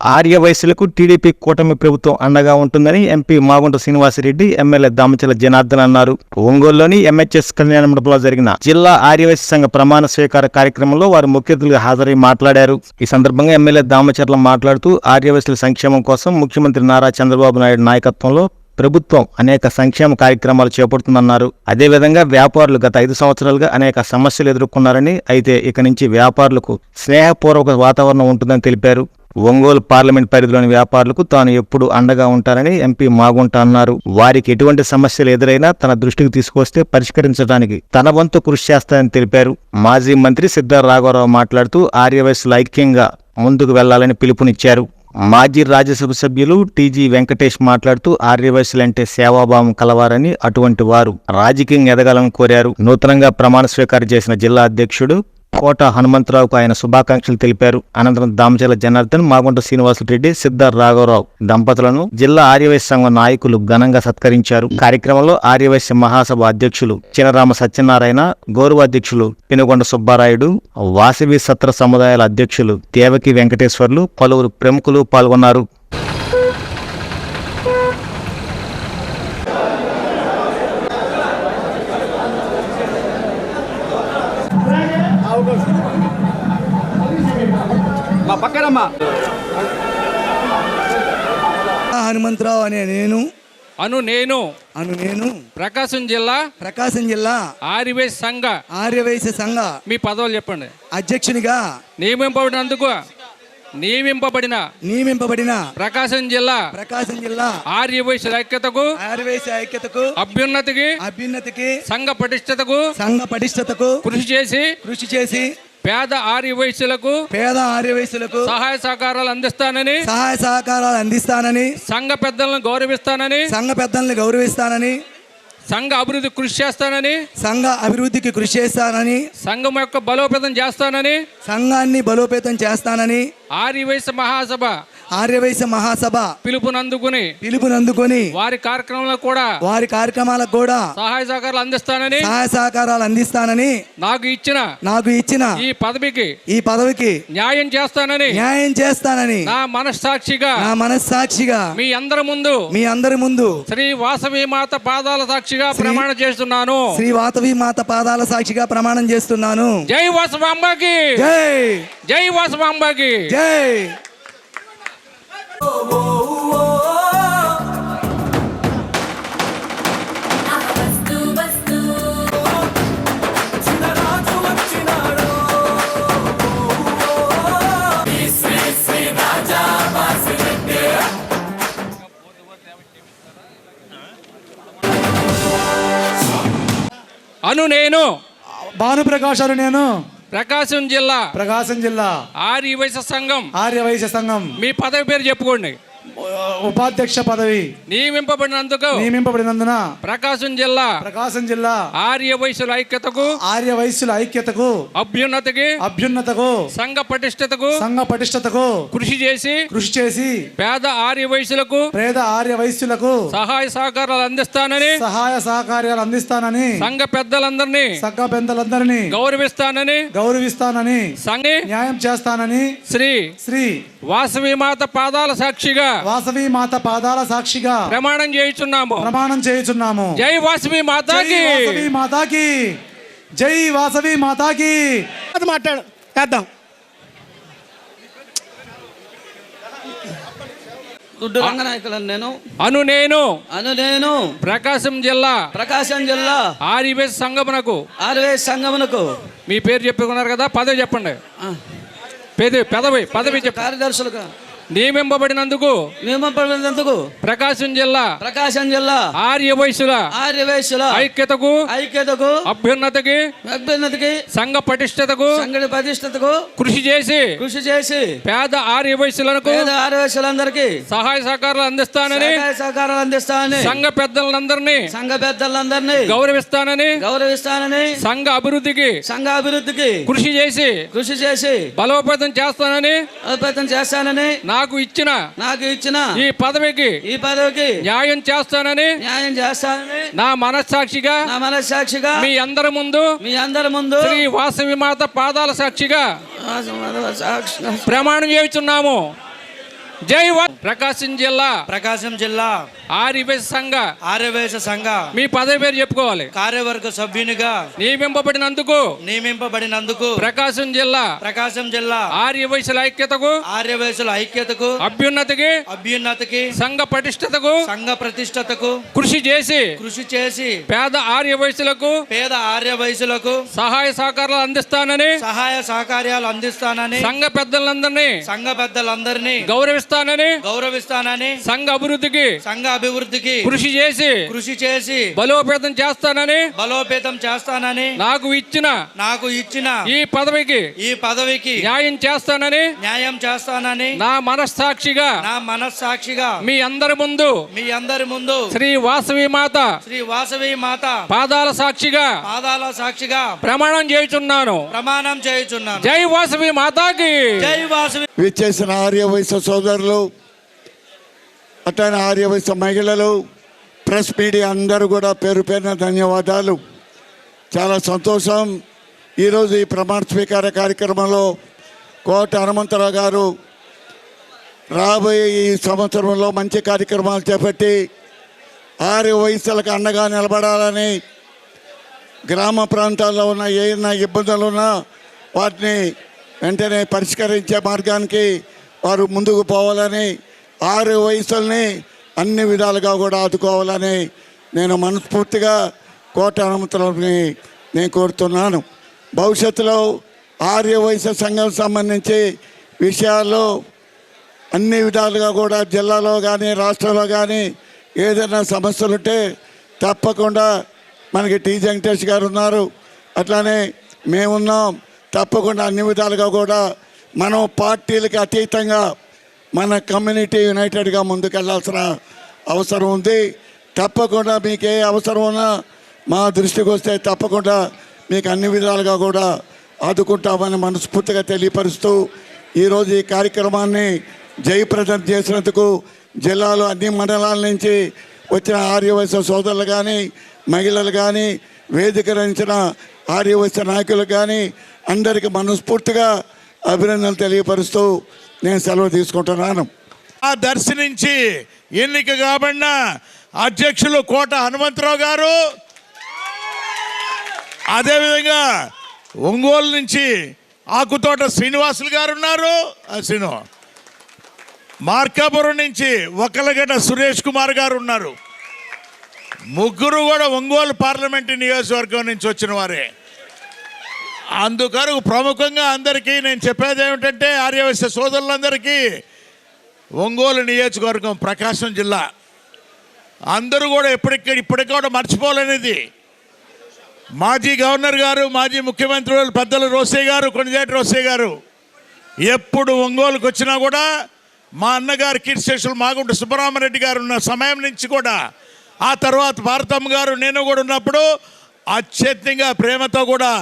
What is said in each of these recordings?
Arya వయసులకు TDP కూటమి ప్రభుత్వం అండగా ఉంటుందని ఎంపీ మాగుంట శ్రీనివాసరెడ్డి ఎమ్మెల్యే దామచల జనార్దన్ అన్నారు. ఒంగోలులోని ఎంహెచ్ఎస్ కళ్యాణ మండపంలో జరిగిన జిల్లా ఆర్యవైశ్య సంఘ ప్రమాణ స్వీకార కార్యక్రమంలో వారు ముఖ్య అతిథులుగా హాజరై మాట్లాడారు. ఈ సందర్భంగా ఎమ్మెల్యే దామచర్ల మాట్లాడుతూ ఆర్యవైశ్యుల సంక్షేమం కోసం ముఖ్యమంత్రి నారా చంద్రబాబు నాయుడు నాయకత్వంలో ప్రభుత్వం అనేక సంక్షేమ కార్యక్రమాలు చేపడుతుందన్నారు. అదేవిధంగా వ్యాపారులు గత ఐదు సంవత్సరాలుగా అనేక సమస్యలు ఎదుర్కొన్నారని అయితే ఇక నుంచి వ్యాపారులకు స్నేహపూర్వక వాతావరణం ఉంటుందని తెలిపారు. ఒంగోలు పార్లమెంట్ పరిధిలోని వ్యాపారులకు తాను ఎప్పుడు అండగా ఉంటానని ఎంపీ మాగుంట అన్నారు. వారికి ఎటువంటి సమస్యలు ఎదురైనా తన దృష్టికి తీసుకొస్తే పరిష్కరించడానికి తన వంతు కృషి చేస్తానని తెలిపారు. మాజీ మంత్రి సిద్ధార్ రాఘవరావు మాట్లాడుతూ ఆర్యవైశ్యులు ఐక్యంగా ముందుకు వెళ్ళాలని పిలుపునిచ్చారు. మాజీ రాజ్యసభ సభ్యులు టీజీ వెంకటేష్ మాట్లాడుతూ ఆర్యవైశ్యులంటే సేవాభావం కలవారని అటువంటి వారు రాజకీయం ఎదగాలని కోరారు. నూతనంగా ప్రమాణ స్వీకారం చేసిన జిల్లా అధ్యక్షుడు కోట హనుమంతరావుకు ఆయన శుభాకాంక్షలు తెలిపారు. అనంతరం దామచల జనార్దన్ మాగుంట శ్రీనివాసరెడ్డి సిద్ధ రాఘవరావు దంపతులను జిల్లా ఆర్యవైశ్య సంఘం నాయకులు ఘనంగా సత్కరించారు. కార్యక్రమంలో ఆర్యవైశ్య మహాసభ అధ్యక్షులు చినరామ సత్యనారాయణ గౌరవ అధ్యక్షులు పినుగొండ సుబ్బారాయుడు వాసవి సత్ర సముదాయాల అధ్యక్షులు దేవకి వెంకటేశ్వర్లు పలువురు ప్రముఖులు పాల్గొన్నారు. హనుమంతరావు అనే నేను. అను నేను. అను నేను. ప్రకాశం జిల్లా. ప్రకాశం జిల్లా. ఆర్యవేశ సంఘ. ఆర్యవైశ్య సంఘ. మీ పదవులు చెప్పండి. అధ్యక్షునిగా. నియమింపబడినందుకు. నియమింపబడిన. నియమింపబడిన. ప్రకాశం జిల్లా. ప్రకాశం జిల్లా. ఆర్యవైశ్యుల ఐక్యతకు. ఆర్యవైశ్య ఐక్యతకు. అభ్యున్నతికి. అభ్యున్నతికి. సంఘ పటిష్టతకు సంఘ పటిష్టతకు కృషి చేసి. కృషి చేసి. పేద ఆర్యవైశ్యులకు పేద ఆర్యవైశ్యులకు సహాయ సహకారాలు అందిస్తానని సహాయ సహకారాలు అందిస్తానని సంఘ పెద్దలను గౌరవిస్తానని సంఘ పెద్దల్ని గౌరవిస్తానని సంఘ అభివృద్ధి కృషి చేస్తానని సంఘ అభివృద్ధికి కృషి చేస్తానని సంఘం యొక్క బలోపేతం చేస్తానని సంఘాన్ని బలోపేతం చేస్తానని ఆర్యవైశ్య మహాసభ ఆర్యవైశ్య మహాసభ పిలుపునందుకుని పిలుపునందుకొని వారి కార్యక్రమంలో కూడా వారి కార్యక్రమాలకు కూడా సహాయ సహకారాలు అందిస్తానని సహాయ సహకారాలు అందిస్తానని నాకు ఇచ్చిన నాకు ఇచ్చిన ఈ పదవికి ఈ పదవికి న్యాయం చేస్తానని న్యాయం చేస్తానని నా మనస్సాక్షిగా నా మనస్సాక్షిగా మీ అందరి ముందు మీ అందరి ముందు శ్రీ వాసవి మాత పాదాల సాక్షిగా ప్రమాణం చేస్తున్నాను. శ్రీ వాతవి మాత పాదాల సాక్షిగా ప్రమాణం చేస్తున్నాను. జై వాసవాంబాకి జై! జై వాసవాంబాకి జై! అను నేను. భానుప్రకాష్ అని నేను. ప్రకాశం జిల్లా ప్రకాశం జిల్లా ఆర్యవైశ్య సంఘం. ఆర్యవైశ్య సంఘం. మీ పదవి పేరు చెప్పుకోండి. ఉపాధ్యక్ష పదవి. నియమింపబడినందుకు నియమింపబడినందున ప్రకాశం జిల్లా ప్రకాశం జిల్లా ఆర్య వయసుల ఐక్యతకు ఆర్య వైశ్యుల ఐక్యతకు అభ్యున్నతికి అభ్యున్నతకు సంఘ పటిష్టతకు సంఘ పటిష్టతకు కృషి చేసి కృషి చేసి పేద ఆర్య వయసులకు పేద ఆర్య వైశ్యులకు సహాయ సహకారాలు అందిస్తానని సహాయ సహకార్యాలు అందిస్తానని సంఘ పెద్దలందరినీ సంఘ పెద్దలందరినీ గౌరవిస్తానని గౌరవిస్తానని సంఘ న్యాయం చేస్తానని శ్రీ శ్రీ వాసవి మాత పాదాల సాక్షిగా వాసవి మాత పాదాల సాక్షిగా ప్రమాణం చేయుచున్నాము. ప్రమాణం చేయుచున్నాము. జై వాసవి జై మాతాకి వాసవి మాతాకి. జై వాసవి మాతాకి. అది మాట్లాడు చేద్దాం. గుడ్డు రంగనాయకులను నేను. అను నేను. అను నేను. ప్రకాశం జిల్లా. ప్రకాశం జిల్లా. ఆర్యవేశ సంగమునకు. ఆర్వే సంఘమునకు మీ పేరు చెప్పుకున్నారు కదా పదవి చెప్పండి. పేద పదవి పదవి చెప్ప. కార్యదర్శులుగా. నియమింపబడినందుకు నియమింపబడినందుకు ప్రకాశం జిల్లా ప్రకాశం జిల్లా ఆర్య వయసుల ఆర్యవేశ్యుల ఐక్యతకు ఐక్యతకు అభ్యున్నతికి అభ్యున్నతికి సంఘ పటిష్టతకు సంఘటి ప్రతిష్టతకు కృషి చేసి కృషి చేసి పేద ఆర్య వయసులకు పేద ఆర్యవేశ్యులందరికీ సహాయ సహకారాలు అందిస్తానని సహాయ సహకారాలు అందిస్తానని సంఘ పెద్దలందరినీ సంఘ పెద్దలందరినీ గౌరవిస్తానని గౌరవిస్తానని సంఘ అభివృద్ధికి సంఘ అభివృద్ధికి కృషి చేసి కృషి చేసి బలోపేతం చేస్తానని బలోపేతం చేస్తానని నాకు ఇచ్చిన నాకు ఇచ్చిన ఈ పదవికి ఈ పదవికి న్యాయం చేస్తానని న్యాయం చేస్తానని నా మనస్సాక్షిగా నా మనస్సాక్షిగా మీ అందరి ముందు మీ అందరి ముందు శ్రీ వాసవి మాత పాదాల సాక్షిగా సాక్షి- ప్రమాణం చేయుచున్నాము. జై ప్రకాశం జిల్లా ప్రకాశం జిల్లా ఆర్యవేశ సంఘ. ఆర్యవేశ సంఘ. మీ పదవి పేరు చెప్పుకోవాలి. కార్యవర్గ సభ్యునిగా నియమింపబడినందుకు నియమింపబడినందుకు ప్రకాశం జిల్లా ప్రకాశం జిల్లా ఆర్యవైశ్యుల ఐక్యతకు ఆర్యవేశుల ఐక్యతకు అభ్యున్నతికి అభ్యున్నతికి సంఘ పటిష్టతకు సంఘ ప్రతిష్టతకు కృషి చేసి కృషి చేసి పేద ఆర్యవైశ్యులకు పేద ఆర్య వయసులకు సహాయ సహకారాలు అందిస్తానని సహాయ సహకార్యాలు అందిస్తానని సంఘ పెద్దలందరినీ సంఘ పెద్దలందరినీ గౌరవిస్తానని గౌరవిస్తానని సంఘ అభివృద్ధికి సంఘ అభివృద్ధికి కృషి చేసి కృషి చేసి బలోపేతం చేస్తానని బలోపేతం చేస్తానని నాకు ఇచ్చిన నాకు ఇచ్చిన ఈ పదవికి ఈ పదవికి న్యాయం చేస్తానని న్యాయం చేస్తానని నా మనస్సాక్షిగా నా మనస్సాక్షిగా మీ అందరి ముందు మీ అందరి ముందు శ్రీ వాసవి మాత శ్రీ వాసవి మాత పాదాల సాక్షిగా పాదాల సాక్షిగా ప్రమాణం చేయుచున్నాను. ప్రమాణం చేయుచున్నాను. జై వాసవి మాతాకి. జై వాసవి విచ్చేసిన ఆర్యవైశ్య సోదరులు అట్లనే ఆర్యవైశ్య మహిళలు ప్రెస్ మీడియా అందరూ కూడా పేరు పేరున ధన్యవాదాలు. చాలా సంతోషం. ఈరోజు ఈ ప్రమాణ స్వీకార కార్యక్రమంలో కోట హనుమంతరావు గారు రాబోయే ఈ సంవత్సరంలో మంచి కార్యక్రమాలు చేపట్టి ఆర్య వయసులకు అండగా నిలబడాలని గ్రామ ప్రాంతాల్లో ఉన్న ఏమైనా ఇబ్బందులు ఉన్నా వాటిని వెంటనే పరిష్కరించే మార్గానికి వారు ముందుకు పోవాలని ఆరు వయసుల్ని అన్ని విధాలుగా కూడా ఆదుకోవాలని నేను మనస్ఫూర్తిగా కోట అనుమతులని నేను కోరుతున్నాను. భవిష్యత్తులో ఆర్య వయసు సంఘం సంబంధించి విషయాల్లో అన్ని విధాలుగా కూడా జిల్లాలో కానీ రాష్ట్రంలో కానీ ఏదైనా సమస్యలు ఉంటే తప్పకుండా మనకి టీ వెంకటేష్ గారు ఉన్నారు. అట్లానే మేమున్నాం. తప్పకుండా అన్ని విధాలుగా కూడా మనం పార్టీలకు అతీతంగా మన కమ్యూనిటీ యునైటెడ్గా ముందుకెళ్ళాల్సిన అవసరం ఉంది. తప్పకుండా మీకు ఏ అవసరం ఉన్నా మా దృష్టికి వస్తే తప్పకుండా మీకు అన్ని విధాలుగా కూడా ఆదుకుంటామని మనస్ఫూర్తిగా తెలియపరుస్తూ ఈరోజు ఈ కార్యక్రమాన్ని జయప్రదం చేసినందుకు జిల్లాలో అన్ని మండలాల నుంచి వచ్చిన ఆర్యవైశ్య సోదరులు కానీ మహిళలు కానీ వేదిక రంచిన ఆర్యవైశ్య నాయకులు కానీ అందరికీ మనస్ఫూర్తిగా అభినందనలు తెలియపరుస్తూ నేను సెలవు తీసుకుంటున్నాను. ఆ దర్శనించి ఎన్నిక కాబడిన అధ్యక్షులు కోట హనుమంతరావు గారు అదేవిధంగా ఒంగోలు నుంచి ఆకుతోట శ్రీనివాసులు గారు ఉన్నారు. ఆ శ్రీను మార్కాపురం నుంచి ఒకలగడ్డ సురేష్ కుమార్ గారు ఉన్నారు. ముగ్గురు కూడా ఒంగోలు పార్లమెంటు నియోజకవర్గం నుంచి వచ్చిన వారే. అందుకరకు ప్రముఖంగా అందరికీ నేను చెప్పేది ఏమిటంటే ఆర్యవశ్య సోదరులందరికీ ఒంగోలు నియోజకవర్గం ప్రకాశం జిల్లా. అందరూ కూడా ఇప్పటికి ఇప్పటికి కూడా మర్చిపోలేనిది. మాజీ గవర్నర్ గారు మాజీ ముఖ్యమంత్రులు పెద్దలు రోసే గారు కొనిజేటి రోసే గారు. ఎప్పుడు ఒంగోలుకు వచ్చినా కూడా మా అన్నగారు కీర్తిశేషులు మాగుంట సుబ్బరామరెడ్డి గారు ఉన్న సమయం నుంచి కూడా ఆ తర్వాత భారతమ్మ గారు నేను కూడా ఉన్నప్పుడు అత్యధికంగా ప్రేమతో కూడా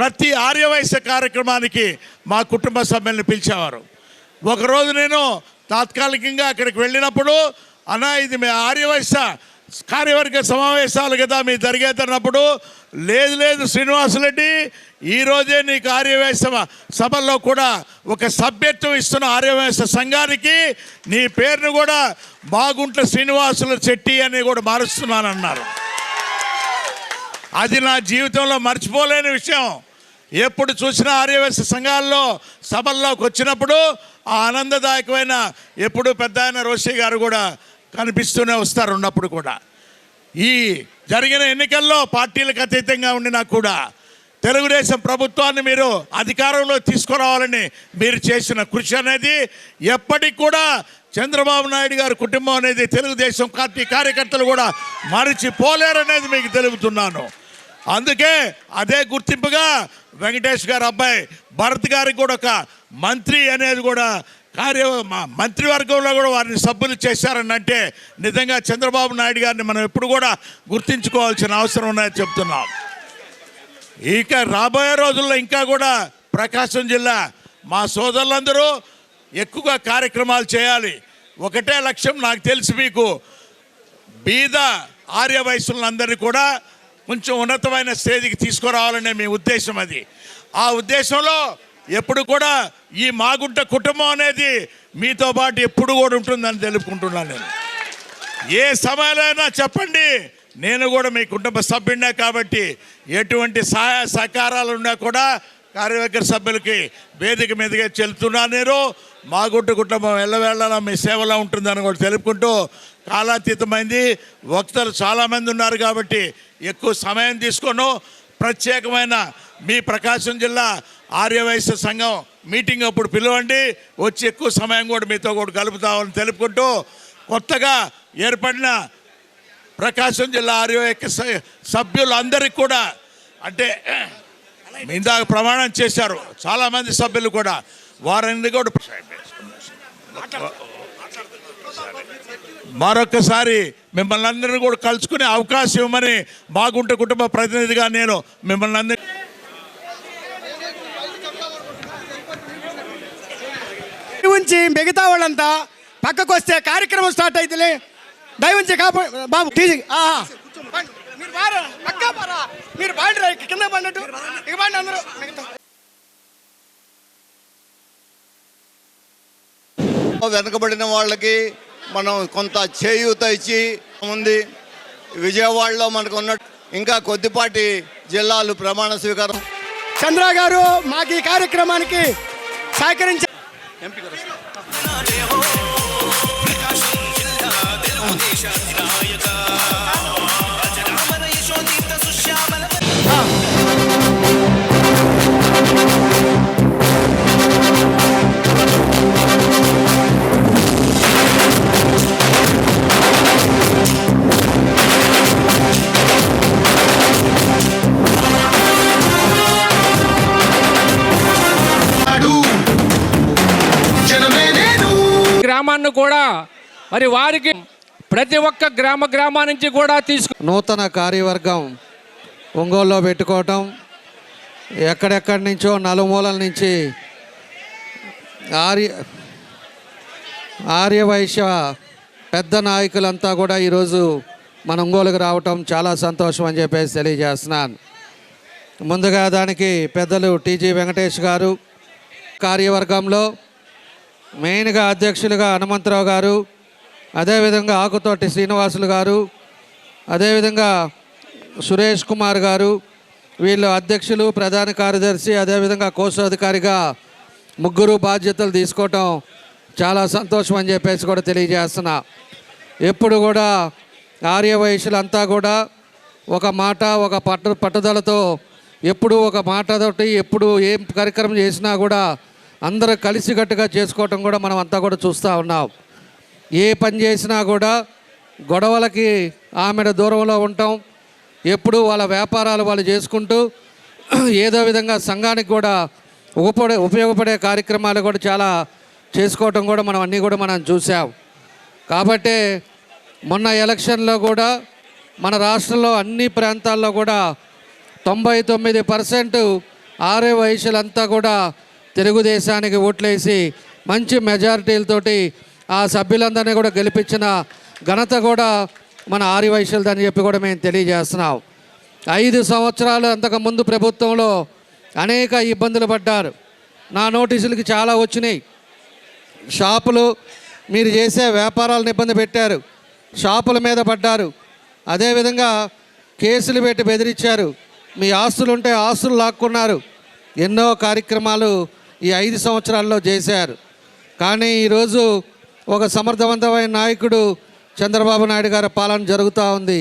ప్రతి ఆర్యవైశ్య కార్యక్రమానికి మా కుటుంబ సభ్యుల్ని పిలిచేవారు. ఒకరోజు నేను తాత్కాలికంగా అక్కడికి వెళ్ళినప్పుడు అన్నా ఇది మీ ఆర్యవైశ్య కార్యవర్గ సమావేశాలు కదా మీ జరిగేదన్నప్పుడు లేదు లేదు శ్రీనివాసరెడ్డి ఈరోజే నీకు ఆర్యవేశ సభల్లో కూడా ఒక సభ్యత్వం ఇస్తున్న ఆర్యవేశ సంఘానికి నీ పేరును కూడా బాగుంట శ్రీనివాసుల చెట్టి అని కూడా మారుస్తున్నానన్నారు. అది నా జీవితంలో మర్చిపోలేని విషయం. ఎప్పుడు చూసినా ఆర్యవేశ సంఘాల్లో సభల్లోకి వచ్చినప్పుడు ఆ ఆనందదాయకమైన ఎప్పుడు పెద్ద ఆయన రోషి గారు కూడా కనిపిస్తూనే వస్తారు ఉన్నప్పుడు కూడా. ఈ జరిగిన ఎన్నికల్లో పార్టీలకు అతీతంగా ఉండినా కూడా తెలుగుదేశం ప్రభుత్వాన్ని మీరు అధికారంలో తీసుకురావాలని మీరు చేసిన కృషి అనేది ఎప్పటికి కూడా చంద్రబాబు నాయుడు గారి కుటుంబం అనేది తెలుగుదేశం పార్టీ కార్యకర్తలు కూడా మరిచిపోలేరనేది మీకు తెలుపుతున్నాను. అందుకే అదే గుర్తింపుగా వెంకటేష్ గారు అబ్బాయి భరత్ గారికి కూడా ఒక మంత్రి అనేది కూడా కార్య మంత్రివర్గంలో కూడా వారిని సభ్యులు చేశారని అంటే నిజంగా చంద్రబాబు నాయుడు గారిని మనం ఎప్పుడు కూడా గుర్తించుకోవాల్సిన అవసరం ఉన్నాయని చెప్తున్నాం. ఇక రాబోయే రోజుల్లో ఇంకా కూడా ప్రకాశం జిల్లా మా సోదరులందరూ ఎక్కువగా కార్యక్రమాలు చేయాలి. ఒకటే లక్ష్యం నాకు తెలిసి మీకు బీద ఆర్య వయసులందరినీ కూడా కొంచెం ఉన్నతమైన స్టేజ్కి తీసుకురావాలనే మీ ఉద్దేశం అది. ఆ ఉద్దేశంలో ఎప్పుడు కూడా ఈ మాగుంట కుటుంబం అనేది మీతో పాటు ఎప్పుడు కూడా ఉంటుందని తెలుపుకుంటున్నాను నేను. ఏ సమయంలో చెప్పండి. నేను కూడా మీ కుటుంబ సభ్యుడినే కాబట్టి ఎటువంటి సహాయ సహకారాలు ఉన్నా కూడా కార్యవర్గ సభ్యులకి వేదిక మీదుగా చెల్లుతున్నాను నేను. మా గుట్టు కుటుంబం ఎల్లవేళలా మీ సేవలో ఉంటుందని కూడా తెలుపుకుంటూ కాలాతీతమైంది. వక్తలు చాలామంది ఉన్నారు కాబట్టి ఎక్కువ సమయం తీసుకోను. ప్రత్యేకమైన మీ ప్రకాశం జిల్లా ఆర్యవైశ్య సంఘం మీటింగ్ అప్పుడు పిలవండి. వచ్చి ఎక్కువ సమయం కూడా మీతో కూడా కలుపుతామని తెలుపుకుంటూ కొత్తగా ఏర్పడిన ప్రకాశం జిల్లా ఆర్యవైక్య స- సభ్యులందరికీ కూడా అంటే ఇందాక ప్రమాణం చేశారు చాలామంది సభ్యులు కూడా. వారిని కూడా మరొకసారి మిమ్మల్ని అందరినీ కూడా కలుసుకునే అవకాశం ఇవ్వమని బాగుంట కుటుంబ ప్రతినిధిగా నేను మిమ్మల్ని అందరినీ ఉంచి మిగతా వాళ్ళంతా పక్కకు వస్తే కార్యక్రమం స్టార్ట్ అయితేలే. దయవుంచి కాపా బాబు మీరు బారా పక్కా బారా మీరు బాండి కింద ఇక బాండి అందరూ మిగతా వెనకబడిన వాళ్ళకి మనం కొంత చేయూత ఇచ్చి ఉంది. విజయవాడలో మనకు ఉన్న ఇంకా కొద్దిపాటి జిల్లాలు ప్రమాణ స్వీకారం. చంద్ర గారు మాకు ఈ కార్యక్రమానికి సహకరించ గ్రామాన్ని కూడా మరి వారికి ప్రతి ఒక్క గ్రామ గ్రామా నుంచి కూడా తీసుకు నూతన కార్యవర్గం ఒంగోలులో పెట్టుకోవటం ఎక్కడెక్కడి నుంచో నలుమూలల నుంచి ఆర్య ఆర్యవైశ్య పెద్ద నాయకులంతా కూడా ఈరోజు మన ఒంగోలుకు రావటం చాలా సంతోషం అని చెప్పేసి తెలియజేస్తున్నాను. ముందుగా దానికి పెద్దలు టీజీ వెంకటేష్ గారు కార్యవర్గంలో మెయిన్గా అధ్యక్షులుగా హనుమంతరావు గారు అదేవిధంగా ఆకుతోటి శ్రీనివాసులు గారు అదేవిధంగా సురేష్ కుమార్ గారు వీళ్ళు అధ్యక్షులు ప్రధాన కార్యదర్శి అదేవిధంగా కోశాధికారిగా ముగ్గురు బాధ్యతలు తీసుకోవటం చాలా సంతోషం అని చెప్పేసి కూడా తెలియజేస్తున్నా. ఎప్పుడు కూడా ఆర్యవయసులంతా కూడా ఒక మాట ఒక పట్టు పట్టుదలతో ఎప్పుడు ఒక మాటతోటి ఎప్పుడు ఏం కార్యక్రమం చేసినా కూడా అందరూ కలిసికట్టుగా చేసుకోవటం కూడా మనం అంతా కూడా చూస్తూ ఉన్నాం. ఏ పని చేసినా కూడా గొడవలకి ఆమెడ దూరంలో ఉంటాం. ఎప్పుడు వాళ్ళ వ్యాపారాలు వాళ్ళు చేసుకుంటూ ఏదో విధంగా సంఘానికి కూడా ఉపడే ఉపయోగపడే కార్యక్రమాలు కూడా చాలా చేసుకోవటం కూడా మనం అన్నీ కూడా మనం చూసాం కాబట్టి మొన్న ఎలక్షన్లో కూడా మన రాష్ట్రంలో అన్ని ప్రాంతాల్లో కూడా తొంభై తొమ్మిది పర్సెంట్ ఆరే వయసులంతా కూడా తెలుగుదేశానికి ఓట్లేసి మంచి మెజారిటీలతోటి ఆ సభ్యులందరినీ కూడా గెలిపించిన ఘనత కూడా మన ఆరివైశ్యులదని చెప్పి కూడా మేము తెలియజేస్తున్నాం. ఐదు సంవత్సరాలు అంతకుముందు ప్రభుత్వంలో అనేక ఇబ్బందులు పడ్డారు. నా నోటీసులకి చాలా వచ్చినాయి. షాపులు మీరు చేసే వ్యాపారాలను ఇబ్బంది పెట్టారు. షాపుల మీద పడ్డారు. అదేవిధంగా కేసులు పెట్టి బెదిరించారు. మీ ఆస్తులు ఉంటే ఆస్తులు లాక్కున్నారు. ఎన్నో కార్యక్రమాలు ఈ ఐదు సంవత్సరాల్లో చేశారు. కానీ ఈరోజు ఒక సమర్థవంతమైన నాయకుడు చంద్రబాబు నాయుడు గారి పాలన జరుగుతూ ఉంది.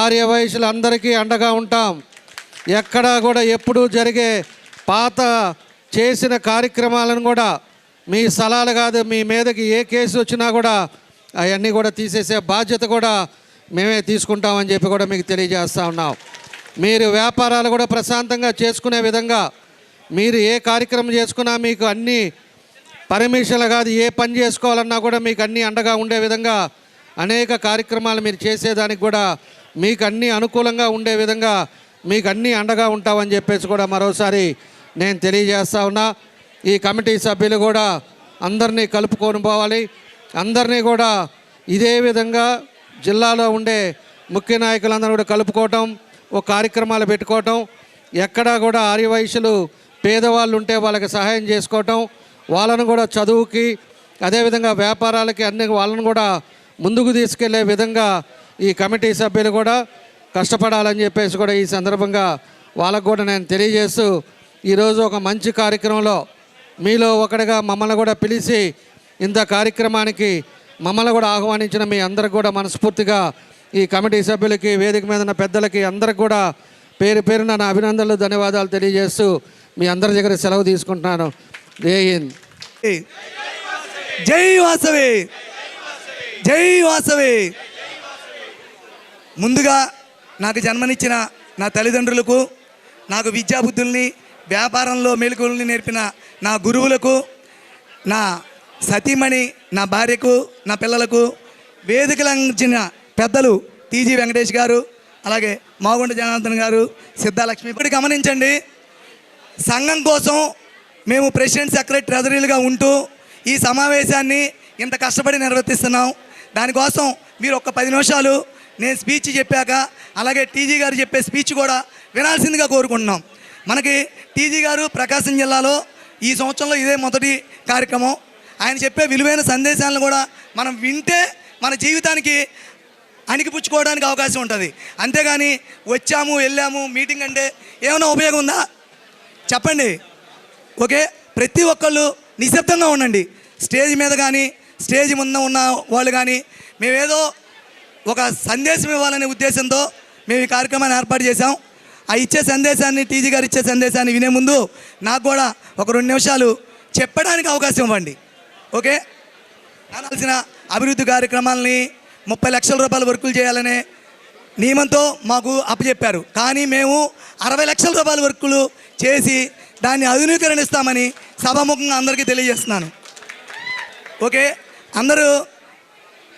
ఆర్య వయసులందరికీ అండగా ఉంటాం. ఎక్కడా కూడా ఎప్పుడూ జరిగే పాత చేసిన కార్యక్రమాలను కూడా మీ స్థలాలు కాదు మీ మీదకి ఏ కేసు వచ్చినా కూడా అవన్నీ కూడా తీసేసే బాధ్యత కూడా మేమే తీసుకుంటామని చెప్పి కూడా మీకు తెలియజేస్తా ఉన్నాం. మీరు వ్యాపారాలు కూడా ప్రశాంతంగా చేసుకునే విధంగా మీరు ఏ కార్యక్రమం చేసుకున్నా మీకు అన్ని పర్మిషన్లు కాదు ఏ పని చేసుకోవాలన్నా కూడా మీకు అన్ని అండగా ఉండే విధంగా అనేక కార్యక్రమాలు మీరు చేసేదానికి కూడా మీకు అన్ని అనుకూలంగా ఉండే విధంగా మీకు అన్ని అండగా ఉంటామని చెప్పేసి కూడా మరోసారి నేను తెలియజేస్తా ఉన్నా. ఈ కమిటీ సభ్యులు కూడా అందరినీ కలుపుకొని పోవాలి. అందరినీ కూడా ఇదే విధంగా జిల్లాలో ఉండే ముఖ్య నాయకులందరూ కూడా కలుపుకోవటం ఓ కార్యక్రమాలు పెట్టుకోవటం ఎక్కడా కూడా ఆర్యవైశ్యులు పేదవాళ్ళు ఉంటే వాళ్ళకి సహాయం చేసుకోవటం వాళ్ళను కూడా చదువుకి అదేవిధంగా వ్యాపారాలకి అన్ని వాళ్ళను కూడా ముందుకు తీసుకెళ్ళే విధంగా ఈ కమిటీ సభ్యులు కూడా కష్టపడాలని చెప్పేసి కూడా ఈ సందర్భంగా వాళ్ళకు కూడా నేను తెలియజేస్తూ ఈరోజు ఒక మంచి కార్యక్రమంలో మీలో ఒకటిగా మమ్మల్ని కూడా పిలిచి ఇంత కార్యక్రమానికి మమ్మల్ని కూడా ఆహ్వానించిన మీ అందరికి కూడా మనస్ఫూర్తిగా ఈ కమిటీ సభ్యులకి వేదిక మీద ఉన్న పెద్దలకి అందరికి కూడా పేరు పేరున నా అభినందనలు ధన్యవాదాలు తెలియజేస్తూ మీ అందరి దగ్గర సెలవు తీసుకుంటున్నాను. జై హింద్. జై వాసవి. జై వాసవి. ముందుగా నాకు జన్మనిచ్చిన నా తల్లిదండ్రులకు నాకు విద్యాబుద్ధుల్ని వ్యాపారంలో మెలకువల్ని నేర్పిన నా గురువులకు నా సతీమణి నా భార్యకు నా పిల్లలకు వేదికలంచిన పెద్దలు టీజీ వెంకటేష్ గారు అలాగే మాగుండ జనార్దన్ గారు సిద్ధాలక్ష్మి. ఇప్పుడు గమనించండి సంఘం కోసం మేము ప్రెసిడెంట్ సెక్రటరీ ట్రెజరీలుగా ఉంటూ ఈ సమావేశాన్ని ఇంత కష్టపడి నిర్వర్తిస్తున్నాం. దానికోసం మీరు ఒక పది నిమిషాలు నేను స్పీచ్ చెప్పాక అలాగే టీజీ గారు చెప్పే స్పీచ్ కూడా వినాల్సిందిగా కోరుకుంటున్నాం. మనకి టీజీ గారు ప్రకాశం జిల్లాలో ఈ సంవత్సరంలో ఇదే మొదటి కార్యక్రమం. ఆయన చెప్పే విలువైన సందేశాలను కూడా మనం వింటే మన జీవితానికి అణికిపుచ్చుకోవడానికి అవకాశం ఉంటుంది. అంతేగాని వచ్చాము వెళ్ళాము మీటింగ్ అంటే ఏమైనా ఉపయోగం ఉందా? చెప్పండి. ఓకే ప్రతి ఒక్కళ్ళు నిశ్శబ్దంగా ఉండండి. స్టేజ్ మీద కానీ స్టేజ్ ముందు ఉన్న వాళ్ళు కానీ మేమేదో ఒక సందేశం ఇవ్వాలనే ఉద్దేశంతో మేము ఈ కార్యక్రమాన్ని ఏర్పాటు చేశాం. ఆ ఇచ్చే సందేశాన్ని టీజీ గారు ఇచ్చే సందేశాన్ని వినే ముందు నాకు కూడా ఒక రెండు నిమిషాలు చెప్పడానికి అవకాశం ఇవ్వండి. ఓకే? కావాల్సిన అభివృద్ధి కార్యక్రమాలని ముప్పై లక్షల రూపాయల వర్కులు చేయాలనే నియమంతో మాకు అప్పచెప్పారు. కానీ మేము అరవై లక్షల రూపాయల వర్కులు చేసి దాన్ని ఆధునీకరణిస్తామని సభాముఖంగా అందరికీ తెలియజేస్తున్నాను. ఓకే? అందరూ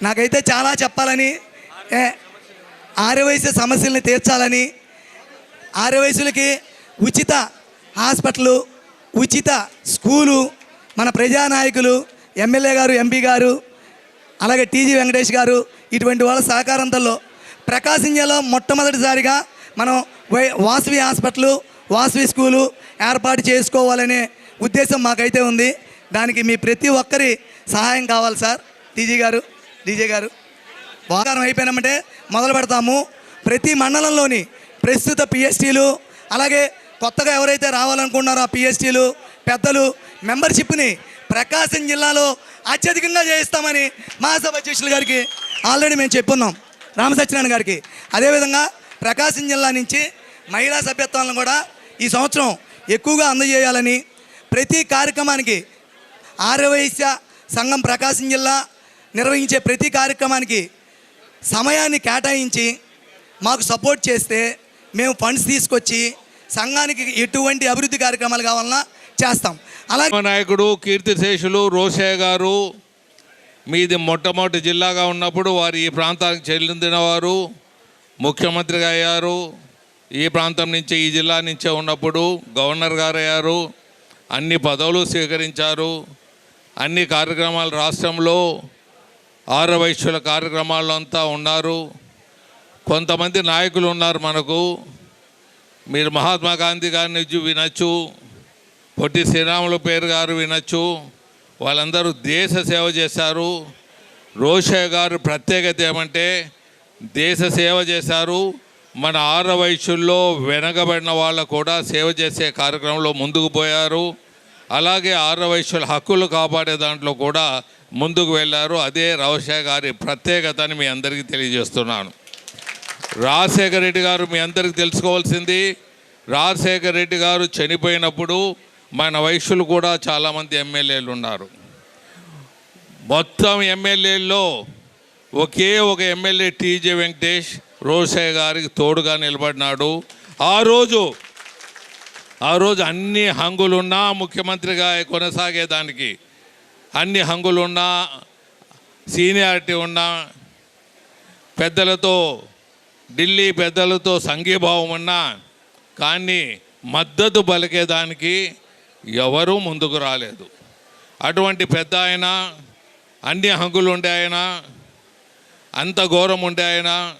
నాకైతే చాలా చెప్పాలని ఏ, ఆర్యవయసు సమస్యల్ని తీర్చాలని ఆర్యవయసులకి ఉచిత హాస్పిటల్ ఉచిత స్కూలు మన ప్రజానాయకులు ఎమ్మెల్యే గారు ఎంపీ గారు అలాగే టీజీ వెంకటేష్ గారు ఇటువంటి వాళ్ళ సహకారంతో ప్రకాశం జిల్లాలో మొట్టమొదటిసారిగా మనం వై- వాసవి హాస్పిటల్ వాసవి స్కూలు ఏర్పాటు చేసుకోవాలనే ఉద్దేశం మాకైతే ఉంది. దానికి మీ ప్రతి ఒక్కరి సహాయం కావాలి సార్. డీజీ గారు డీజే గారు. వాకారం అయిపోయినామంటే మొదలు పెడతాము. ప్రతి మండలంలోని ప్రస్తుత పిఎస్టీలు అలాగే కొత్తగా ఎవరైతే రావాలనుకుంటున్నారో ఆ పిఎస్టీలు పెద్దలు మెంబర్షిప్ని ప్రకాశం జిల్లాలో అత్యధికంగా చేయిస్తామని మహాసభ అధ్యక్షులు గారికి ఆల్రెడీ మేము చెప్పున్నాం. రామసత్యనారాయణ గారికి. అదేవిధంగా ప్రకాశం జిల్లా నుంచి మహిళా సభ్యత్వాలను కూడా ఈ సంవత్సరం ఎక్కువగా అందజేయాలని ప్రతి కార్యక్రమానికి ఆర్యవైశ్య సంఘం ప్రకాశం జిల్లా నిర్వహించే ప్రతి కార్యక్రమానికి సమయాన్ని కేటాయించి మాకు సపోర్ట్ చేస్తే మేము ఫండ్స్ తీసుకొచ్చి సంఘానికి ఎటువంటి అభివృద్ధి కార్యక్రమాలు కావాలన్నా చేస్తాం. అలాగే నాయకుడు కీర్తిశేషులు రోషయ్య గారు మీది మొట్టమొదటి జిల్లాగా ఉన్నప్పుడు వారు ఈ ప్రాంతానికి చెందినవారు ముఖ్యమంత్రిగా అయ్యారు. ఈ ప్రాంతం నుంచి ఈ జిల్లా నుంచే ఉన్నప్పుడు గవర్నర్ గారు అయ్యారు అన్ని పదవులు స్వీకరించారు. అన్ని కార్యక్రమాలు రాష్ట్రంలో ఆరవైశ్యుల కార్యక్రమాల్లో అంతా ఉన్నారు. కొంతమంది నాయకులు ఉన్నారు మనకు. మీరు మహాత్మా గాంధీ గారిని వినొచ్చు. పొట్టి శ్రీరాములు పేరు గారు వినొచ్చు. వాళ్ళందరూ దేశ సేవ చేశారు. రోషయ్య గారు ప్రత్యేకత ఏమంటే దేశ సేవ చేశారు. మన ఆర వయసుల్లో వెనకబడిన వాళ్ళు కూడా సేవ చేసే కార్యక్రమంలో ముందుకు పోయారు. అలాగే ఆర వయసుల హక్కులు కాపాడే దాంట్లో కూడా ముందుకు వెళ్ళారు. అదే రోషయ్య గారి ప్రత్యేకత అని మీ అందరికీ తెలియజేస్తున్నాను. రాజశేఖర రెడ్డి గారు మీ అందరికీ తెలుసుకోవాల్సింది. రాజశేఖర రెడ్డి గారు చనిపోయినప్పుడు మన వైశ్యులు కూడా చాలామంది ఎమ్మెల్యేలు ఉన్నారు. మొత్తం ఎమ్మెల్యేల్లో ఒకే ఒక ఎమ్మెల్యే టీజే వెంకటేష్ రోసయ్య గారికి తోడుగా నిలబడినాడు. ఆ రోజు ఆ రోజు అన్ని హంగులున్నా ముఖ్యమంత్రిగా కొనసాగేదానికి అన్ని హంగులున్నా సీనియారిటీ ఉన్నా పెద్దలతో ఢిల్లీ పెద్దలతో సంఘీభావం ఉన్నా కానీ మద్దతు పలికేదానికి ఎవరూ ముందుకు రాలేదు. అటువంటి పెద్ద ఆయన అన్ని హంగులు ఉండే ఆయన అంత ఘోరం ఉండే ఆయన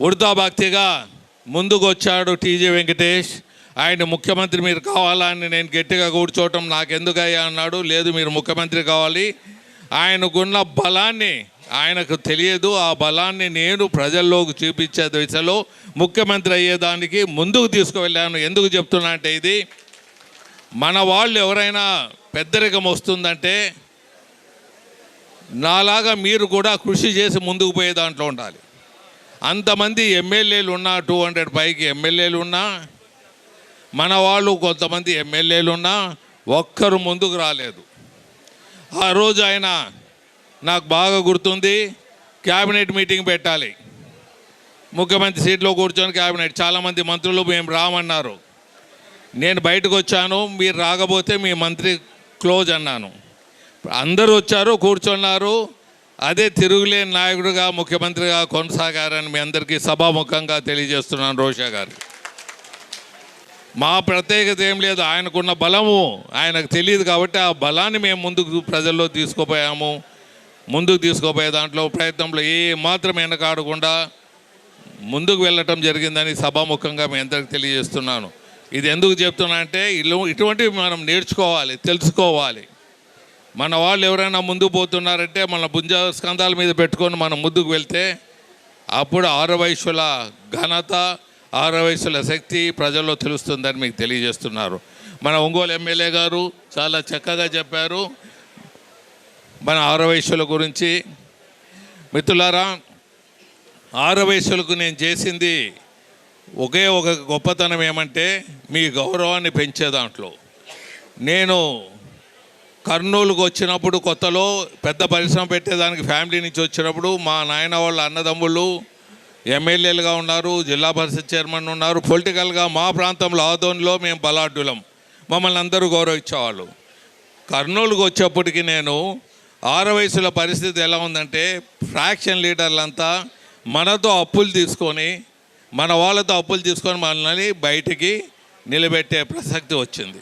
ఉడతా భక్తిగా ముందుకు వచ్చాడు టీజీ వెంకటేష్. ఆయన ముఖ్యమంత్రి మీరు కావాలా అని నేను గట్టిగా కూర్చోవటం నాకెందుకయ్యా అన్నాడు. లేదు మీరు ముఖ్యమంత్రి కావాలి. ఆయనకున్న బలాన్ని ఆయనకు తెలియదు. ఆ బలాన్ని నేను ప్రజల్లోకి చూపించే దిశలో ముఖ్యమంత్రి అయ్యేదానికి ముందుకు తీసుకువెళ్ళాను. ఎందుకు చెప్తున్నా అంటే ఇది మన వాళ్ళు ఎవరైనా పెద్దరికం వస్తుందంటే నాలాగా మీరు కూడా కృషి చేసి ముందుకు పోయే దాంట్లో ఉండాలి. అంతమంది ఎమ్మెల్యేలు ఉన్నా టూ హండ్రెడ్ పైకి ఎమ్మెల్యేలు ఉన్నా మన వాళ్ళు కొంతమంది ఎమ్మెల్యేలు ఉన్నా ఒక్కరు ముందుకు రాలేదు. ఆ రోజు ఆయన నాకు బాగా గుర్తుంది క్యాబినెట్ మీటింగ్ పెట్టాలి. ముఖ్యమంత్రి సీట్లో కూర్చొని క్యాబినెట్ చాలామంది మంత్రులు మేము రామన్నారు. నేను బయటకు వచ్చాను మీరు రాకపోతే మీ మంత్రి క్లోజ్ అన్నాను. అందరూ వచ్చారు కూర్చున్నారు. అదే తిరుగులేని నాయకుడిగా ముఖ్యమంత్రిగా కొనసాగారని మీ అందరికీ సభాముఖంగా తెలియజేస్తున్నాను రోషా గారు. మా ప్రత్యేకత ఏం లేదు ఆయనకున్న బలము ఆయనకు తెలియదు కాబట్టి ఆ బలాన్ని మేము ముందుకు ప్రజల్లో తీసుకుపోయాము. ముందుకు తీసుకుపోయే దాంట్లో ప్రయత్నంలో ఏ మాత్రం వెనకాడకుండా ముందుకు వెళ్ళటం జరిగిందని సభాముఖంగా మీ అందరికి తెలియజేస్తున్నాను. ఇది ఎందుకు చెప్తున్నా అంటే ఇల్లు ఇటువంటివి మనం నేర్చుకోవాలి తెలుసుకోవాలి. మన వాళ్ళు ఎవరైనా ముందుకు పోతున్నారంటే మన భుంజ స్కంధాల మీద పెట్టుకొని మనం ముందుకు వెళ్తే అప్పుడు ఆరు వయసుల ఘనత ఆరు వయసుల శక్తి ప్రజల్లో తెలుస్తుందని మీకు తెలియజేస్తున్నారు. మన ఒంగోలు ఎమ్మెల్యే గారు చాలా చక్కగా చెప్పారు. మన ఆరు వయసుల గురించి మిత్రులారా ఆరు వయసులకు నేను చేసింది ఒకే ఒక గొప్పతనం ఏమంటే మీ గౌరవాన్ని పెంచే దాంట్లో. నేను కర్నూలుకు వచ్చినప్పుడు కొత్తలో పెద్ద పరిశ్రమ పెట్టేదానికి ఫ్యామిలీ నుంచి వచ్చినప్పుడు మా నాయన వాళ్ళ అన్నదమ్ముళ్ళు ఎమ్మెల్యేలుగా ఉన్నారు జిల్లా పరిషత్ చైర్మన్ ఉన్నారు. పొలిటికల్గా మా ప్రాంతంలో ఆదోన్లో మేము బలాఢ్యులం. మమ్మల్ని అందరూ గౌరవించేవాళ్ళు. కర్నూలుకు వచ్చేప్పటికి నేను ఆరు వయసుల పరిస్థితి ఎలా ఉందంటే ఫ్రాక్షన్ లీడర్లంతా మనతో అప్పులు తీసుకొని మన వాళ్ళతో అప్పులు తీసుకొని మనల్ని బయటికి నిలబెట్టే ప్రసక్తి వచ్చింది.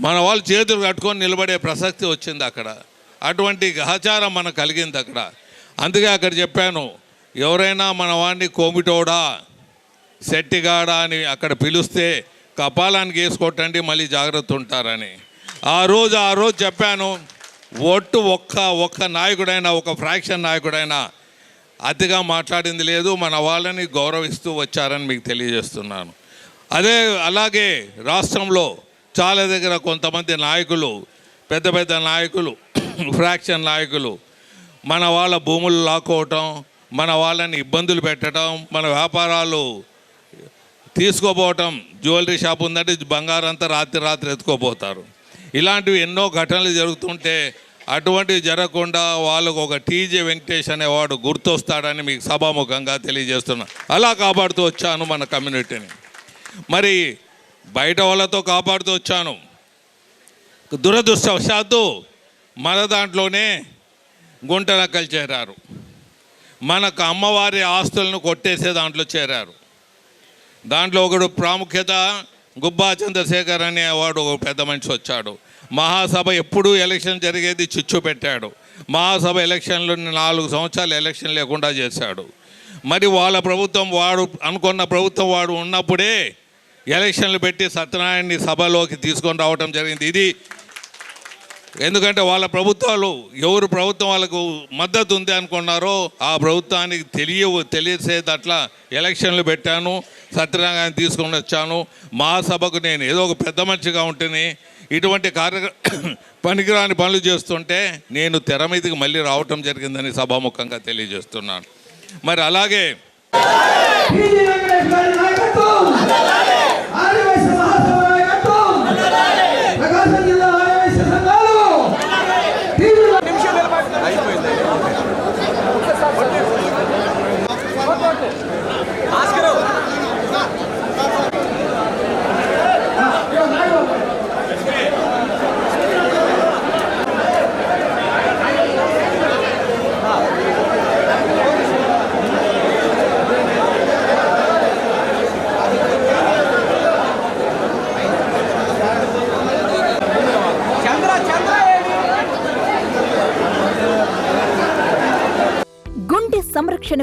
మన వాళ్ళు చేతులు కట్టుకొని నిలబడే ప్రసక్తి వచ్చింది అక్కడ. అటువంటి ఆచారం మనకు కలిగింది అక్కడ. అందుకే అక్కడ చెప్పాను ఎవరైనా మన వాడిని కోమిటోడా సెట్టిగాడా అని అక్కడ పిలిస్తే కపాలానికి వేసుకోటండి మళ్ళీ జాగ్రత్త ఉంటారని. ఆ రోజు ఆ రోజు చెప్పాను ఒట్టు ఒక్క ఒక్క నాయకుడైనా ఒక ఫ్రాక్షన్ నాయకుడైనా అతిగా మాట్లాడింది లేదు మన వాళ్ళని గౌరవిస్తూ వచ్చారని మీకు తెలియజేస్తున్నాను. అదే అలాగే రాష్ట్రంలో చాలా దగ్గర కొంతమంది నాయకులు పెద్ద పెద్ద నాయకులు ఫ్రాక్షన్ నాయకులు మన వాళ్ళ భూములు లాక్కోవటం మన వాళ్ళని ఇబ్బందులు పెట్టడం మన వ్యాపారాలు తీసుకోపోవటం జ్యువెలరీ షాప్ ఉందంటే బంగారం అంతా రాత్రి రాత్రి ఎత్తుకోపోతారు. ఇలాంటివి ఎన్నో ఘటనలు జరుగుతుంటే అటువంటివి జరగకుండా వాళ్ళకు ఒక టీజే వెంకటేష్ అనేవాడు గుర్తొస్తాడని మీకు సభాముఖంగా తెలియజేస్తున్నా. అలా కాపాడుతూ వచ్చాను మన కమ్యూనిటీని. మరి బయట వాళ్ళతో కాపాడుతూ వచ్చాను. దురదృష్టవశాత్తు మన దాంట్లోనే గుంట నక్కలు చేరారు. మనకు అమ్మవారి ఆస్తులను కొట్టేసే దాంట్లో చేరారు. దాంట్లో ఒకడు ప్రాముఖ్యత గుబ్బా చంద్రశేఖర్ అనే వాడు ఒక పెద్ద మనిషి వచ్చాడు. మహాసభ ఎప్పుడూ ఎలక్షన్ జరిగేది చిచ్చు పెట్టాడు. మహాసభ ఎలక్షన్లు నాలుగు సంవత్సరాలు ఎలక్షన్ లేకుండా చేశాడు. మరి వాళ్ళ ప్రభుత్వం వాడు అనుకున్న ప్రభుత్వం వాడు ఉన్నప్పుడే ఎలక్షన్లు పెట్టి సత్యనారాయణని సభలోకి తీసుకొని రావడం జరిగింది. ఇది ఎందుకంటే వాళ్ళ ప్రభుత్వాలు ఎవరు ప్రభుత్వం వాళ్ళకు మద్దతు ఉంది అనుకున్నారో ఆ ప్రభుత్వానికి తెలియ తెలియసేదట్లా ఎలక్షన్లు పెట్టాను సత్యనారాయణ తీసుకొని వచ్చాను. మహాసభకు నేను ఏదో ఒక పెద్ద మనిషిగా ఉంటేనే ఇటువంటి కార్య పనికిరాని పనులు చేస్తుంటే నేను తెర మీదకి మళ్ళీ రావటం జరిగిందని సభాముఖంగా తెలియజేస్తున్నాను. మరి అలాగే టీజీ వెంకటేష్ గారి నాయకత్వం ఆదివాసీ మహాసభ నాయకత్వం ప్రకాశం జిల్లా ఆదివాసీ సంఘాలు టీజీ గుండె సంరక్షణ